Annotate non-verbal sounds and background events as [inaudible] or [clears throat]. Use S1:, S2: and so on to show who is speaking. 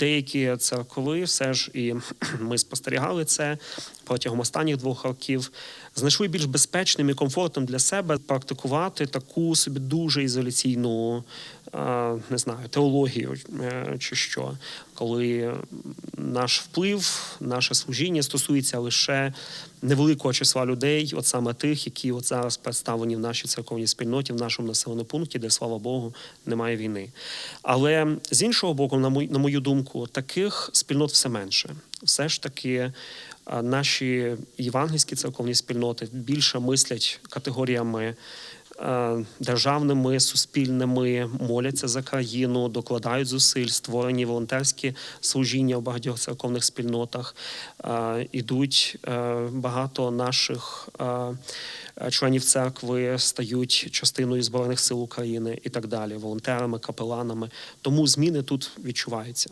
S1: деякі церкви все ж і [clears throat] ми спостерігали це протягом останніх двох років. Знайшли більш безпечним і комфортним для себе практикувати таку собі дуже ізоляційну, е, не знаю, теологію е, чи що, коли наш вплив, наше служіння стосується лише невеликого числа людей, от саме тих, які от зараз представлені в нашій церковній спільноті, в нашому населеному пункті, де слава Богу, немає війни. Але з іншого боку, на мою, думку, таких спільнот все менше. Все ж таки, наші євангельські церковні спільноти більше мислять категоріями. е, Державними, суспільними моляться за країну, докладають зусиль, створені волонтерські служіння в багатьох церковних спільнотах. Е, Ідуть е, багато наших членів церкви стають частиною збройних сил України і так далі, волонтерами, капеланами. Тому зміни тут відчуваються.